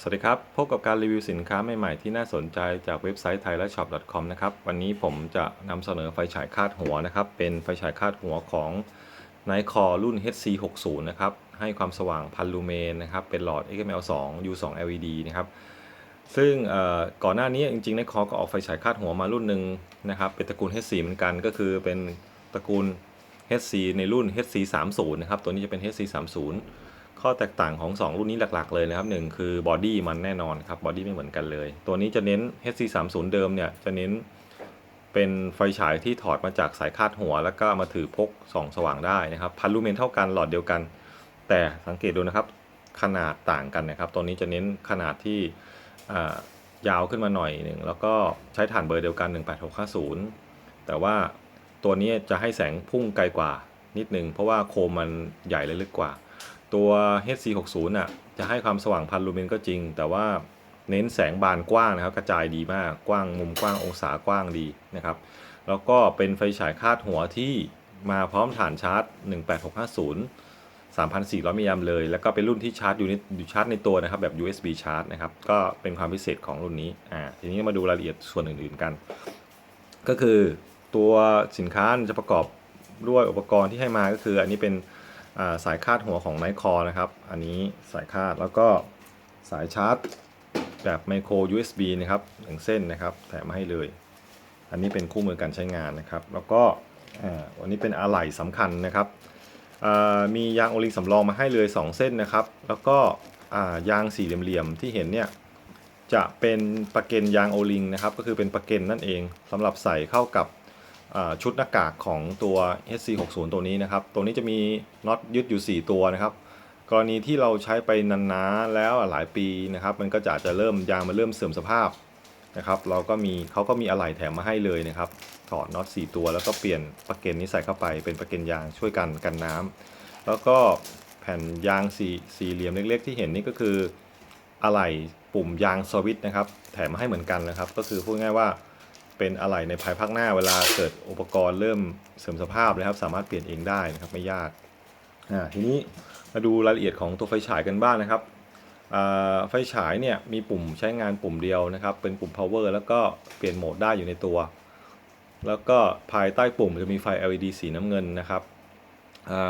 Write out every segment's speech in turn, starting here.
สวัสดีครับ พบกับการรีวิวสินค้าใหม่ๆ ที่น่าสนใจจากเว็บไซต์ thailandshop.com นะครับ วันนี้ผมจะนำเสนอไฟฉายคาดหัวนะครับ เป็นไฟฉายคาดหัวของ n i c o รุ่น HC60 นะครับ ให้ความสว่างพันลูเมนนะครับ เป็นหลอด XML2 U2 LED นะครับ ซึ่งก่อนหน้านี้จริงๆ n i c o ก็ออกไฟฉายคาดหัวมารุ่นหนึ่งนะครับ เป็นตระกูล HC เหมือนกัน ก็คือเป็นตระกูล HC ในรุ่น HC30 นะครับ ตัวนี้จะเป็น HC30 ข้อแตกต่างของ 2 รุ่นนี้หลักๆเลยนะครับหนึ่งคือบอดี้มันแน่นอนครับบอดี้ไม่เหมือนกันเลย ตัวนี้จะเน้น HC30 เดิมเนี่ยจะเน้นเป็นไฟฉายที่ถอดมาจากสายคาดหัว แล้วก็มาถือพกส่องสว่างได้นะครับพันลูเมนเท่ากันหลอดเดียวกัน แต่สังเกตดูนะครับขนาดต่างกันนะครับตัวนี้จะเน้นขนาดที่อ่ายาวขึ้นมาหน่อยหนึ่งแล้วก็ใช้ฐานเบอร์เดียวกัน 18650 แต่ว่าตัวนี้จะให้แสงพุ่งไกลกว่านิดนึงเพราะว่าโคมมันใหญ่และลึกกว่า ตัว HC60 น่ะจะให้ความสว่างพันลูเมนก็จริง แต่ว่าเน้นแสงบานกว้างนะครับ กระจายดีมากกว้างมุมกว้างองศากว้างดีนะครับ แล้วก็เป็นไฟฉายคาดหัวที่มาพร้อมฐานชาร์จ 18650 3,400มิลลิแอมเลย แล้วก็เป็นรุ่นที่ชาร์จอยู่ในอยู่ชาร์จในตัวนะครับ แบบ USB ชาร์จนะครับ ก็เป็นความพิเศษของรุ่นนี้ อ่า ทีนี้มาดูรายละเอียดส่วนอื่นๆกัน ก็คือตัวสินค้าจะประกอบด้วยอุปกรณ์ที่ให้มาก็คือ อันนี้เป็น สายคาดหัวของไนคอนะครับ อันนี้สายคาดแล้วก็สายชาร์จแบบไมโคร USB นะครับหนึ่งเส้นนะครับแถมมาให้เลย อันนี้เป็นคู่มือการใช้งานนะครับ แล้วก็อันนี้เป็นอะไหล่สำคัญนะครับมียางโอลิงสำรองมาให้เลย 2 เส้นนะครับ แล้วก็ยางสี่เหลี่ยมๆที่เห็นเนี่ยจะเป็นประเก็นยางโอลิงนะครับ ก็คือเป็นประเก็นนั่นเองสำหรับใส่เข้ากับ ชุดหน้ากากของตัว SC60 ตัวนี้นะครับ ตัวนี้จะมีน็อตยึดอยู่ 4 ตัวนะครับ กรณีที่เราใช้ไปนานๆแล้วหลายปีนะครับ มันก็จะจะเริ่มยางมันเริ่มเสื่อมสภาพนะครับ เราก็มีเขาก็มีอะไหล่แถมมาให้เลยนะครับ ถอดน็อต 4 ตัวแล้วก็เปลี่ยนปะเก็นนี้ใส่เข้าไปเป็นปะเก็นยางช่วยกันกันน้ำแล้วก็แผ่นยางสี่สี่เหลี่ยมเล็ก ๆ ที่เห็นนี่ก็คืออะไหล่ปุ่มยางสวิตช์นะครับ แถมมาให้เหมือนกันนะครับ ก็คือพูดง่ายว่า เป็นอะไหล่ในภายภาคหน้าเวลาเกิดอุปกรณ์เริ่มเสื่อมสภาพนะครับ สามารถเปลี่ยนเองได้นะครับไม่ยากอ่าทีนี้มาดูรายละเอียดของตัวไฟฉายกันบ้างนะครับไฟฉายเนี่ยมีปุ่มใช้งานปุ่มเดียวนะครับ เป็นปุ่ม power แล้วก็เปลี่ยนโหมดได้อยู่ในตัว แล้วก็ภายใต้ปุ่มจะมีไฟ LED สีน้ำเงินนะครับ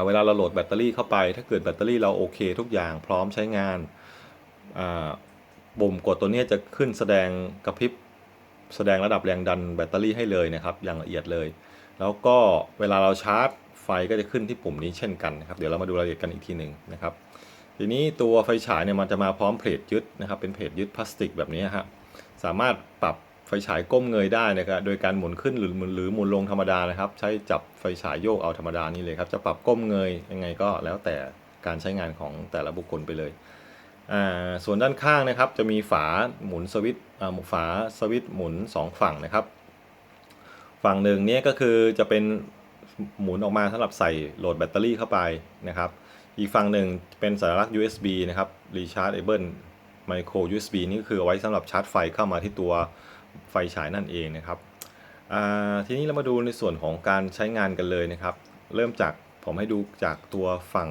เวลาเราโหลดแบตเตอรี่เข้าไป ถ้าเกิดแบตเตอรี่เราโอเคทุกอย่างพร้อมใช้งานปุ่มกดตัวเนี้ยจะขึ้นแสดงกระพริบ แสดงระดับแรงดันแบตเตอรี่ให้เลยนะครับ อย่างละเอียดเลย แล้วก็เวลาเราชาร์จไฟก็จะขึ้นที่ปุ่มนี้เช่นกันนะครับ เดี๋ยวเรามาดูรายละเอียดกันอีกทีหนึ่งนะครับ ทีนี้ตัวไฟฉายเนี่ยมันจะมาพร้อมเพลทยึดนะครับ เป็นเพลทยึดพลาสติกแบบนี้ฮะ สามารถปรับไฟฉายก้มเงยได้นะครับโดยการหมุนขึ้นหรือหรือหมุนลงธรรมดานะครับ ใช้จับไฟฉายโยกเอาธรรมดานี่เลยครับ จะปรับก้มเงยยังไงก็แล้วแต่การใช้งานของแต่ละบุคคลไปเลย ส่วนด้านข้างนะครับจะมีฝาหมุนสวิตช์ฝาสวิตช์หมุน 2 ฝั่งนะครับ ฝั่งหนึ่งเนี่ยก็คือจะเป็นหมุนออกมาสำหรับใส่โหลดแบตเตอรี่เข้าไปนะครับ อีกฝั่งหนึ่งเป็นสัญลักษณ์ USB นะครับ Rechargeable Micro USB นี่ก็คือเอาไว้สำหรับชาร์จไฟเข้ามาที่ตัวไฟฉายนั่นเองนะครับทีนี้เรามาดูในส่วนของการใช้งานกันเลยนะครับ เริ่มจากผมให้ดูจากตัวฝั่ง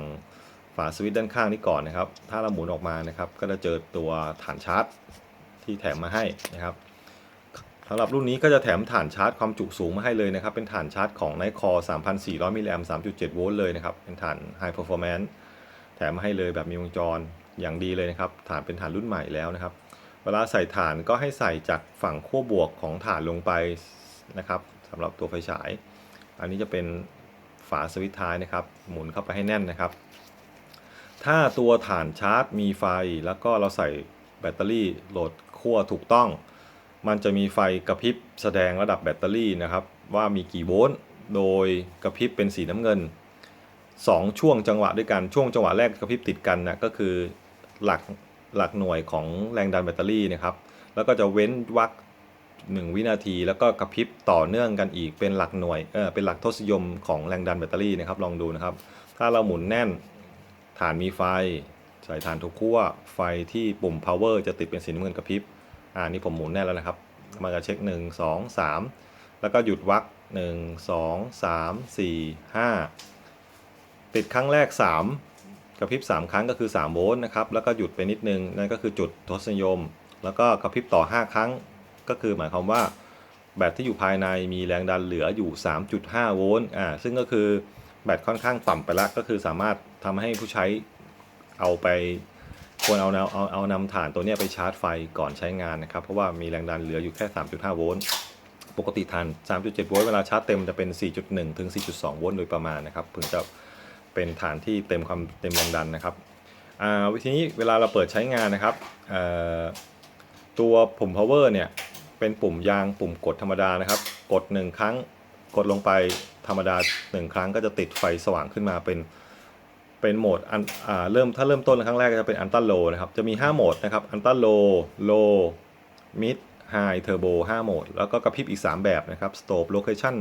ฝาสวิตช์ด้านข้างนี้ก่อนนะครับ ถ้าเราหมุนออกมานะครับ ก็จะเจอตัวฐานชาร์จที่แถมมาให้นะครับสำหรับรุ่นนี้ก็จะแถมฐานชาร์จความจุสูงมาให้เลยนะครับ เป็นฐานชาร์จของ n i c o 3,400 มิลลิแอมป์3.7 โวลต์เลยนะครับ เป็นฐาน High Performance แถมมาให้เลยแบบมีวงจรอย่างดีเลยนะครับ ฐานเป็นฐานรุ่นใหม่แล้วนะครับ เวลาใส่ฐานก็ให้ใส่จากฝั่งขั้วบวกของฐานลงไปนะครับสำหรับตัวไฟฉาย อันนี้จะเป็นฝาสวิตช์ท้ายนะครับ หมุนเข้าไปให้แน่นนะครับ ถ้าตัวฐานชาร์จมีไฟ แล้วก็เราใส่แบตเตอรี่โหลดขั้วถูกต้อง มันจะมีไฟกระพริบแสดงระดับแบตเตอรี่นะครับ ว่ามีกี่โวลต์โดยกระพริบเป็นสีน้ำเงิน 2 ช่วงจังหวะด้วยกันช่วงจังหวะแรกกระพริบติดกันนะก็คือหลักหลักหน่วยของแรงดันแบตเตอรี่นะครับ แล้วก็จะเว้นวรรคหนึ่งวินาที แล้วก็กระพริบต่อเนื่องกันอีกเป็นหลักหน่วยเออเป็นหลักทศนิยมของแรงดันแบตเตอรี่นะครับลองดูนะครับ ถ้าเราหมุนแน่น ฐานมีไฟ ใส่ฐานทุกขั้ว ไฟที่ปุ่ม power จะติดเป็นสีน้ำเงินกระพริบ อ่านี่ผมหมุนแน่แล้วนะครับ มันจะเช็ค 1 2 3 แล้วก็หยุดวัก1 2 3 4 5 ติดครั้งแรก 3 กระพริบ 3 ครั้งก็คือ 3 โวลต์นะครับ แล้วก็หยุดไปนิดนึง นั่นก็คือจุดทศนิยม แล้วก็กระพริบต่อ 5 ครั้ง ก็คือหมายความว่าแบตที่อยู่ภายในมีแรงดันเหลืออยู่ 3.5 โวลต์ อ่า ซึ่งก็คือ แบตค่อนข้างต่ำไปแล้วก็คือสามารถทำให้ผู้ใช้เอาไปควรเอาเอาเอาเอานำฐานตัวนี้ไปชาร์จไฟก่อนใช้งานนะครับ เพราะว่ามีแรงดันเหลืออยู่แค่ 3.5 โวลต์ปกติฐาน 3.7 โวลต์เวลาชาร์จเต็มจะเป็น 4.1 ถึง 4.2 โวลต์โดยประมาณนะครับถึงจะเป็นฐานที่เต็มความเต็มแรงดันนะครับอ่าวิธีนี้เวลาเราเปิดใช้งานนะครับเอ่อตัวปุ่ม power เนี่ยเป็นปุ่มยางปุ่มกดธรรมดานะครับ กด 1 ครั้งกดลงไป ธรรมดา1ครั้งก็จะติดไฟสว่างขึ้นมาเป็นเป็นโหมดอันอ่าเริ่มถ้าเริ่มต้นครั้งแรกก็จะเป็นอันต้าโลนะครับ จะมี 5 โหมดนะครับอันต้าโลโลมิดไฮเทอร์โบ5โหมด แล้วก็กระพริบอีก 3 แบบนะครับสโต e โลเคชั่น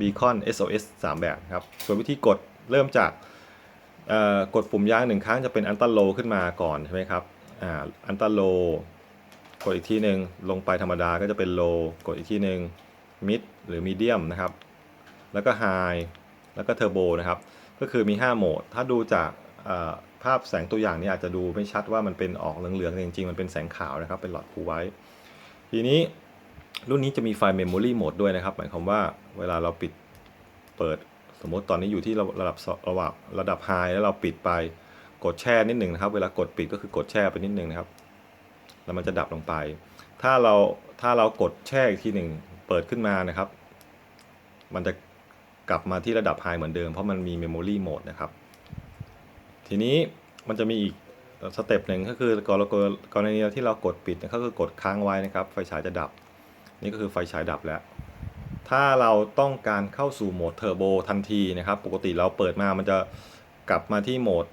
บีคอน SOS 3 แบบครับ ส่วนวิธีกดเริ่มจากกดปุ่มย่างหนึ่งครั้งจะเป็นอันต้าโลขึ้นมาก่อนใช่ไหมครับอ่าอันต้าโลกดอีกทีหนึ่งลงไปธรรมดาก็จะเป็นโลกดอีกทีหนึ่งมิดหรือมีเดียมนะครับ แล้วก็ไฮแล้วก็เทอร์โบนะครับ ก็คือมี 5 โหมด ถ้าดูจากภาพแสงตัวอย่างนี้อาจจะดูไม่ชัดว่ามันเป็นออกเหลืองๆจริงๆ มันเป็นแสงขาวนะครับ เป็นหลอดคูไว้ ทีนี้รุ่นนี้จะมีไฟล์ Memory Mode ด้วยนะครับ หมายความว่าเวลาเราปิดเปิดสมมติตอนนี้อยู่ที่ระดับระดับระดับ High แล้วเราปิดไปกดแช่นิดหนึ่งนะครับ เวลากดปิดก็คือกดแช่ไปนิดหนึ่งนะครับ แล้วมันจะดับลงไป ถ้าเราถ้าเรากดแช่อีกทีหนึ่งเปิดขึ้นมานะครับ มันจะ กลับมาที่ระดับ High เหมือนเดิมเพราะมันมี Memory Mode นะครับ ทีนี้มันจะมีอีกสเต็ปหนึ่งก็คือกรณีกรณีที่เรากดปิดเนยก็คือกดค้างไว้นะครับ ไฟฉายจะดับ นี่ก็คือไฟฉายดับแล้ว ถ้าเราต้องการเข้าสู่โหมดเทอร์โบทันทีนะครับ ปกติเราเปิดมามันจะกลับมาที่โหมด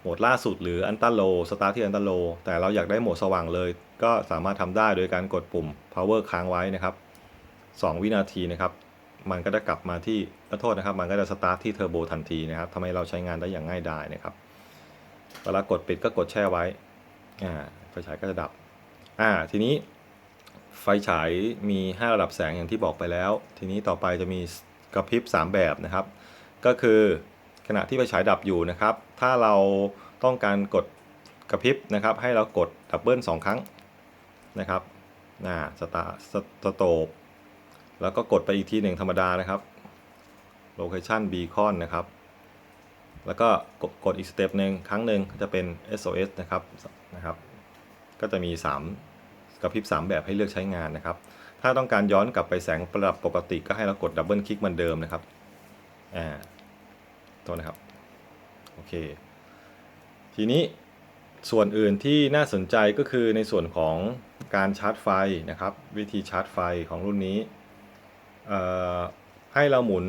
โหมดล่าสุดหรืออันต้าโลสตาร์ทที่อันต้าโลแต่เราอยากได้โหมดสว่างเลย ก็สามารถทำได้โดยการกดปุ่ม power ค้างไว้นะครับ 2 วินาทีนะครับ มันก็จะกลับมาที่ขอโทษนะครับ มันก็จะสตาร์ทที่เทอร์โบทันทีนะครับทำให้เราใช้งานได้อย่างง่ายดายนะครับ เวลากดปิดก็กดแช่ไว้ อ่า ไฟฉายก็จะดับ อ่า ทีนี้ไฟฉายมี 5 ระดับแสงอย่างที่บอกไปแล้ว ทีนี้ต่อไปจะมีกระพริบ 3 แบบนะครับ ก็คือขณะที่ไฟฉายดับอยู่นะครับ ถ้าเราต้องการกดกระพริบนะครับ ให้เรากดดับเบิล2ครั้งนะครับ อ่า สตาร์สโตป แล้วก็กดไปอีกทีหนึ่งธรรมดานะครับ location beacon นะครับ แล้วก็กดกดอีกสเต็ปหนึ่งครั้งหนึ่งจะเป็น SOS นะครับนะครับ ก็จะมี 3กระพริบ3 แบบให้เลือกใช้งานนะครับ ถ้าต้องการย้อนกลับไปแสงประดับปกติก็ให้เรากดดับเบิลคลิกเหมือนเดิมนะครับอ่าโทษนะครับ โอเค ทีนี้ส่วนอื่นที่น่าสนใจก็คือในส่วนของการชาร์จไฟนะครับ วิธีชาร์จไฟของรุ่นนี้ ให้เราหมุน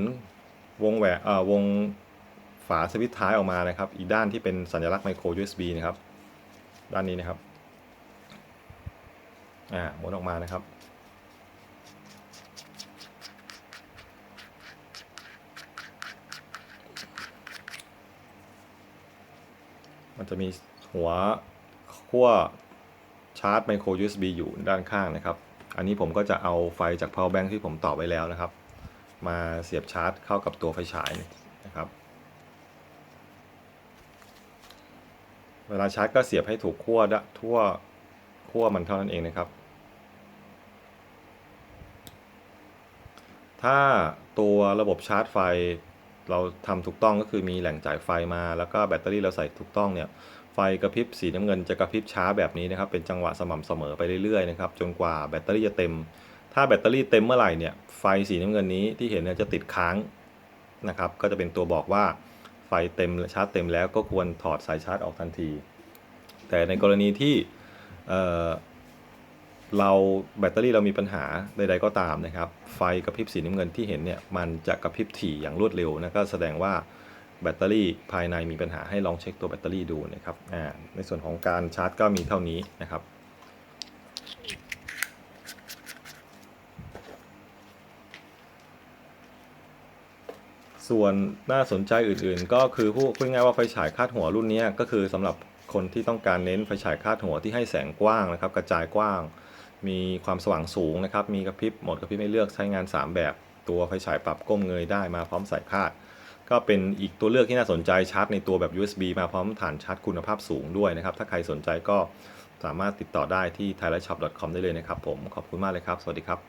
วงแหวนวงฝาสวิตช์ท้ายออกมานะครับ อีกด้านที่เป็นสัญลักษณ์ไมโคร USB นะครับ ด้านนี้นะครับ อ่าหมุนออกมานะครับ มันจะมีหัวขั้วชาร์จไมโคร USB อยู่ด้านข้างนะครับ อันนี้ผมก็จะเอาไฟจาก power bank ที่ผมต่อไว้แล้วนะครับ มาเสียบชาร์จเข้ากับตัวไฟฉายนะครับ เวลาชาร์จก็เสียบให้ถูกขั้วดะทั่วขั้วมันเท่านั้นเองนะครับ ถ้าตัวระบบชาร์จไฟเราทำถูกต้องก็คือมีแหล่งจ่ายไฟมาแล้วก็แบตเตอรี่เราใส่ถูกต้องเนี่ย ไฟกระพริบสีน้ำเงินจะกระพริบช้าแบบนี้นะครับ เป็นจังหวะสม่ำเสมอไปเรื่อยๆนะครับจนกว่าแบตเตอรี่จะเต็ม ถ้าแบตเตอรี่เต็มเมื่อไหร่เนี่ยไฟสีน้ำเงินนี้ที่เห็นเนี่ยจะติดค้างนะครับ ก็จะเป็นตัวบอกว่าไฟเต็มชาร์จเต็มแล้วก็ควรถอดสายชาร์จออกทันที แต่ในกรณีที่เเราแบตเตอรี่เรามีปัญหาใดๆก็ตามนะครับ ไฟกระพริบสีน้ำเงินที่เห็นเนี่ยมันจะกระพริบถี่อย่างรวดเร็วนะก็แสดงว่า แบตเตอรี่ภายในมีปัญหาให้ลองเช็คตัวแบตเตอรี่ดูนะครับในส่วนของการชาร์จก็มีเท่านี้นะครับส่วนน่าสนใจอื่นๆ ก็คือพูดพูดง่ายๆว่าไฟฉายคาดหัวรุ่นนี้ก็คือสำหรับคนที่ต้องการเน้นไฟฉายคาดหัวที่ให้แสงกว้างนะครับกระจายกว้าง มีความสว่างสูงนะครับมีกระพริบหมดกระพริบให้เลือกใช้งาน 3 แบบ ตัวไฟฉายปรับก้มเงยได้มาพร้อมสายคาด ก็เป็นอีกตัวเลือกที่น่าสนใจชาร์จในตัวแบบ USB มาพร้อมฐานชาร์จคุณภาพสูงด้วยนะครับ ถ้าใครสนใจก็สามารถติดต่อได้ที่ thailandshop.com ได้เลยนะครับผม ขอบคุณมากเลยครับ สวัสดีครับ